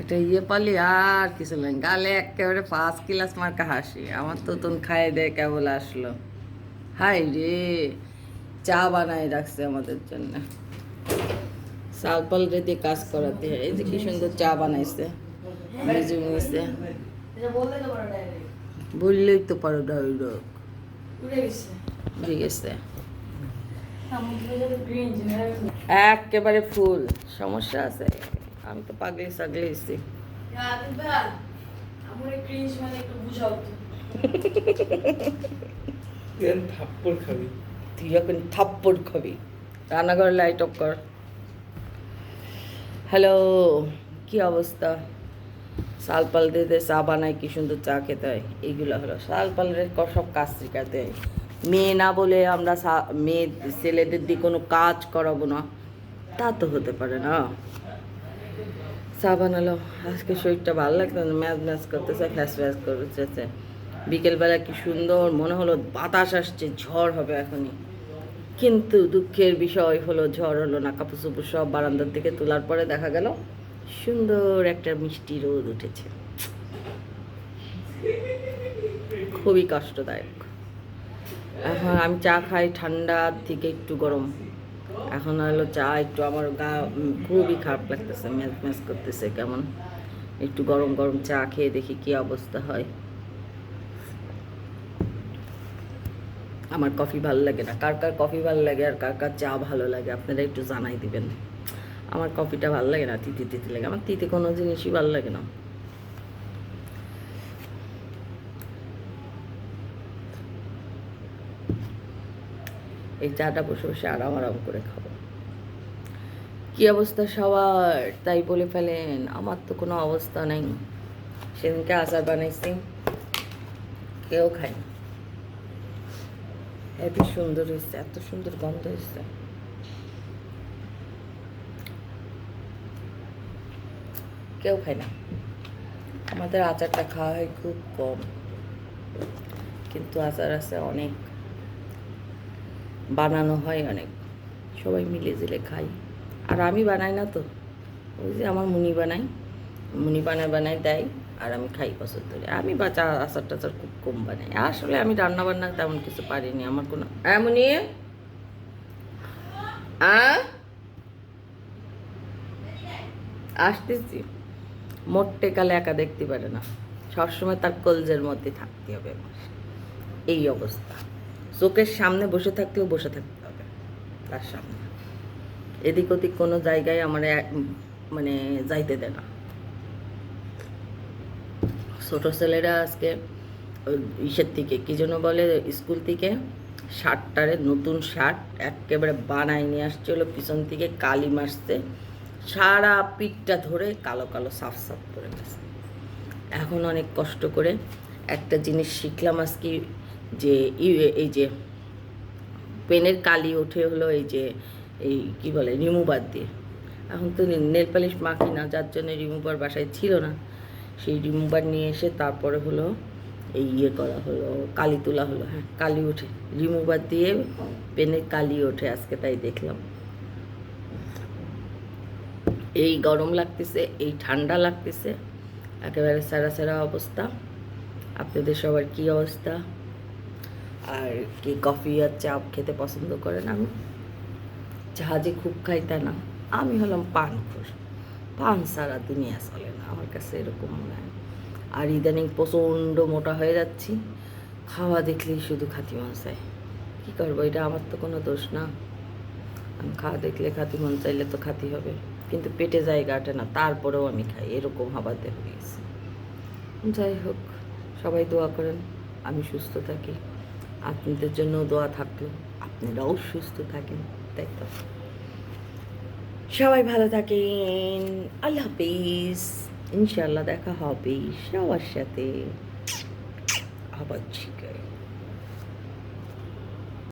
একটা ইয়ে পালি আর কিছু নেই। গালে একেবারে ফার্স্ট ক্লাস মার্কা হাসি। আমার তো তুন খাই দে কেবল আসলো। হাই রে চা বানাই রাখছে আমাদের জন্য। সালপাল রেতে কাজ করাতে হয়। এই যে কি সুন্দর চা বানাইছে। ডাইরেক্ট বললেই তো পারো ডাইরেক্ট উড়ে গেছে। একেবারে ফুল সমস্যা আছে? আমি তো পাগলি সাগলি এসছি মানে তুই এখন থাপ্পড় খাবি। রান্নাঘর লাইট অফ কর। হ্যালো কি অবস্থা? শালপাল দিয়ে দিয়ে চা বানায় কি সুন্দর চা খেতে হয়। এইগুলো হলো শালপালের ক- সব কাজ শেখাতে হয়। মেয়ে না বলে আমরা সা- মেয়ে ছেলেদের দিয়ে কোনো কাজ করাবো না। তা তো হতে পারে না। চা বানালো। আজকে শরীরটা ভালো লাগতো না ম্যাচ ম্যাচ করতেছে, ফ্যাস ফ্যাস করতেছে বিকেলবেলা কি সুন্দর, মনে হলো বাতাস আসছে, ঝড় হবে এখনই। কিন্তু দুঃখের বিষয় হলো, ঝড় হলো না, কাপড় চুপুর সব বারান্দার থেকে তোলার পরে দেখা গেল, সুন্দর একটা মিষ্টি রোদ উঠেছে। খুবই কষ্টদায়ক। এখন আমি চা খাই ঠান্ডার থেকে একটু গরম। এখন হলো চা একটু আমার গা খুবই খারাপ লাগতেছে ম্যাচ ম্যাচ করতেছে কেমন? একটু গরম গরম চা খেয়ে দেখি কি অবস্থা হয়। আমার কফি ভালো লাগে না। কার কার কফি ভালো লাগে আর কার কার চা ভালো লাগে, আপনারা একটু জানাই দিবেন। আমার কফিটা ভালো লাগে না, তিতে, তিতি লাগে। আমার তিতে কোনো জিনিসই ভালো লাগে না। এই চাটা বসে বসে আরাম আরাম করে খাব। কি অবস্থা সবার? তাই বলে ফেলেন, আমার তো কোনো অবস্থা নেই। সেদিনকে আচার বানাইছি, কেউ না। হেবি সুন্দর হয়েছে, এত সুন্দর গন্ধ হয়েছে। কেউ খায় না। আমাদের আচারটা খাওয়া হয় খুব কম। কিন্তু আচার আছে অনেক। বানানো হয় অনেক। সবাই মিলে জিলে খাই। আর আমি বানাই না তো। ওই যে আমার মুনি বানাই মুনি বানায় বানায়, দেয়। আর আমি খাই পছন্দ করি। আমি বাচ্চা আচার টাচার খুব কম বানাই। আসলে আমি রান্না বান্না তেমন কিছু পারিনি। আমার কোনো এমনই আসতেছি। মোটে কালে একা দেখতে পারে না। সবসময় তার কলজের মধ্যে থাকতে হবে আমার। এই অবস্থা। চোখের সামনে বসে থাকলেও বসে থাকতে হবে, তার সামনে। এদিক ওদিক কোনো জায়গায় আমার মানে যাইতে দেয় না। ছোটো ছেলেরা আজকে ইসের থেকে কী যেন বলে স্কুল থেকে, শার্টটারে নতুন শার্ট একেবারে বানায় নিয়ে আসছিল, পিছন থেকে কালি মারছে, সারা পিঠটা ধরে কালো কালো সাফ সাফ করে গেছে এখন অনেক কষ্ট করে একটা জিনিস শিখলাম আজকে যে এই যে পেনের কালি ওঠে হলো, এই যে, এই কি বলে রিমুভার দিয়ে। এখন তো নেল পালিশ মাখি না, যার জন্য রিমুভার বাসায় ছিল না। সেই রিমুভার নিয়ে এসে তারপরে হলো এই ইয়ে করা হলো, কালি তোলা হলো হ্যাঁ কালি ওঠে রিমুভার দিয়ে পেনের কালি ওঠে, আজকে তাই দেখলাম। এই গরম লাগতেছে, এই ঠান্ডা লাগতেছে, একেবারে সারা সারা অবস্থা। আপনাদের সবার কি অবস্থা? আর কি কফি আর চা খেতে পছন্দ করেন আমি চা যে খুব খাই তা না। আমি হলাম পান খোর পান সারা দুনিয়া চলে না, আমার কাছে এরকম মনে হয়। আর ইদানিং প্রচণ্ড মোটা হয়ে যাচ্ছি, খাওয়া দেখলেই শুধু খাতি মন চায়। কী করব, এটা আমার তো কোনো দোষ না। আমি খাওয়া দেখলে খাতি মন চাইলে তো খাতি হবে, কিন্তু পেটে জায়গা আটে না, তারপরেও আমি খাই, এরকম হবাতে হয়েছে যাই হোক, সবাই দোয়া করেন, আমি সুস্থ থাকি। আপনাদের জন্য দোয়া থাকল। আপনারাও সুস্থ থাকেন, তাই তো? সবাই ভালো থাকেন, আল্লাহ হাফিজ। ইনশাল্লাহ দেখা হবে সবার সাথে। আবার ঠিক